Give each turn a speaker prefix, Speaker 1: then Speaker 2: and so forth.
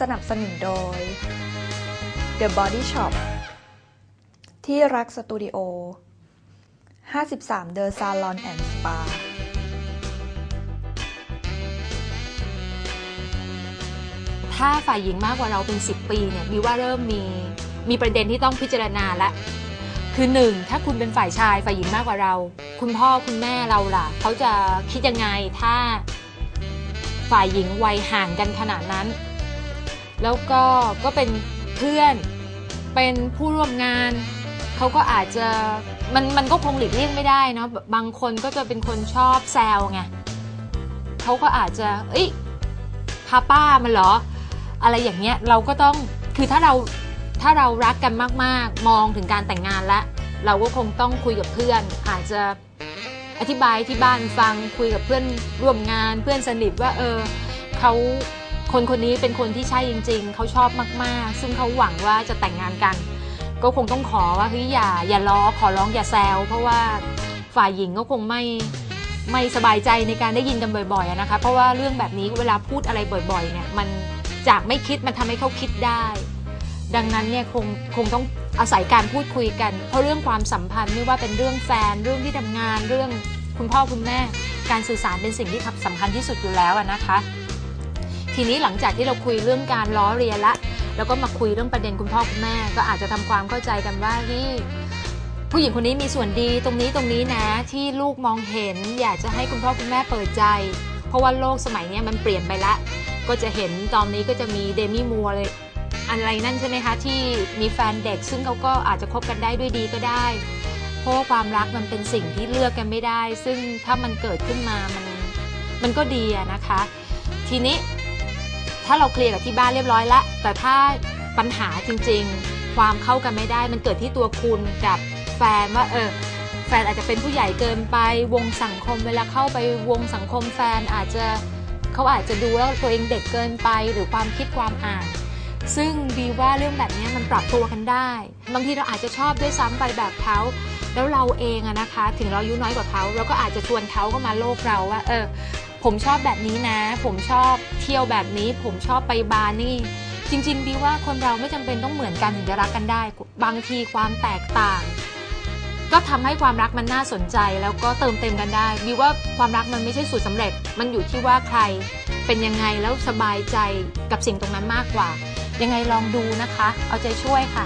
Speaker 1: สนับสนุนโดย The Body Shop ที่รักสตูดิโอ 53 The Salon and Spa
Speaker 2: ถ้าฝ่ายหญิงมากกว่าเราเป็น 10 ปีเนี่ยบิว่าเริ่มมีมีประเด็นที่ต้องพิจารณาละคือหนึ่งถ้าคุณเป็นฝ่ายชายฝ่ายหญิงมากกว่าเรา คุณพ่อคุณแม่เราล่ะ เขาจะคิดยังไงถ้าฝ่ายหญิงวัยห่างกันขนาดนั้น แล้วก็ก็เป็นเพื่อนเป็นผู้ร่วมงาน เขาก็อาจจะมันมันก็คงหลีกเลี่ยงไม่ได้เนาะบางคนก็จะเป็นคนชอบแซวไงเขาก็อาจจะ เอ้ยพาป้ามันเหรอ อะไรอย่างเงี้ยเราก็ต้องคือถ้าเราถ้าเรารักกันมาก ๆ มองถึงการแต่งงานแล้วเราก็คงต้องคุยกับเพื่อน อาจจะอธิบายที่บ้านฟังคุยกับเพื่อนร่วมงาน เพื่อนสนิทว่าเออเขา คนคนนี้เป็นคนที่ใช่จริง ๆ เขาชอบมาก ๆ ซึ่งเขาหวังว่าจะแต่งงานกัน ก็คงต้องขอว่าเฮ้ยอย่าอย่าล้อขอร้องอย่าแซวเพราะว่าฝ่ายหญิงก็คงไม่ไม่สบายใจในการได้ยินกันบ่อยๆนะคะ เพราะว่าเรื่องแบบนี้เวลาพูดอะไรบ่อยๆเนี่ยมันจากไม่คิดมันทำให้เขาคิดได้ ดังนั้นเนี่ยคงคงต้องอาศัยการพูดคุยกัน เพราะเรื่องความสัมพันธ์ไม่ว่าเป็นเรื่องแฟนเรื่องที่ทำงานเรื่องคุณพ่อคุณแม่ การสื่อสารเป็นสิ่งที่สำคัญที่สุดอยู่แล้วนะคะ ทีนี้หลังจากที่เราคุยเรื่องการล้อเรียนละ แล้วก็มาคุยเรื่องประเด็นคุณพ่อคุณแม่ ก็อาจจะทำความเข้าใจกันว่าที่ผู้หญิงคนนี้มีส่วนดีตรงนี้ตรงนี้นะที่ลูกมองเห็น อยากจะให้คุณพ่อคุณแม่เปิดใจ เพราะว่าโลกสมัยนี้มันเปลี่ยนไปละ ก็จะเห็นตอนนี้ก็จะมีเดมี่มัวเลยอะไรนั่นใช่ไหมคะ ที่มีแฟนเด็ก ซึ่งเขาก็อาจจะคบกันได้ด้วยดีก็ได้ เพราะว่าความรักมันเป็นสิ่งที่เลือกกันไม่ได้ ซึ่งถ้ามันเกิดขึ้นมามันมันก็ดีอะนะคะ ทีนี้ ถ้าเราเคลียร์กับที่บ้านเรียบร้อยแล้ว แต่ถ้าปัญหาจริงๆ ความเข้ากันไม่ได้ มันเกิดที่ตัวคุณกับแฟนว่าเออแฟนอาจจะเป็นผู้ใหญ่เกินไปวงสังคมเวลาเข้าไปวงสังคมแฟนอาจจะเขาอาจจะดูแล้วตัวเองเด็กเกินไปหรือความคิดความอ่าน ซึ่งบีว่าเรื่องแบบนี้มันปรับตัวกันได้ บางทีเราอาจจะชอบด้วยซ้ำไปแบบเขาแล้วเราเองอะนะคะ ถึงเราอายุน้อยกว่าเขาเราก็อาจจะชวนเขาเข้ามาโลกเราว่าเออ ผมชอบแบบนี้นะ ผมชอบเที่ยวแบบนี้ ผมชอบไปบาร์นี่ จริงๆบีว่าคนเราไม่จำเป็นต้องเหมือนกันถึงจะรักกันได้ บางทีความแตกต่าง ก็ทำให้ความรักมันน่าสนใจแล้วก็เติมเต็มกันได้บีว่าความรักมันไม่ใช่สูตรสำเร็จ มันอยู่ที่ว่าใครเป็นยังไงแล้วสบายใจกับสิ่งตรงนั้นมากกว่า ยังไงลองดูนะคะ เอาใจช่วยค่ะ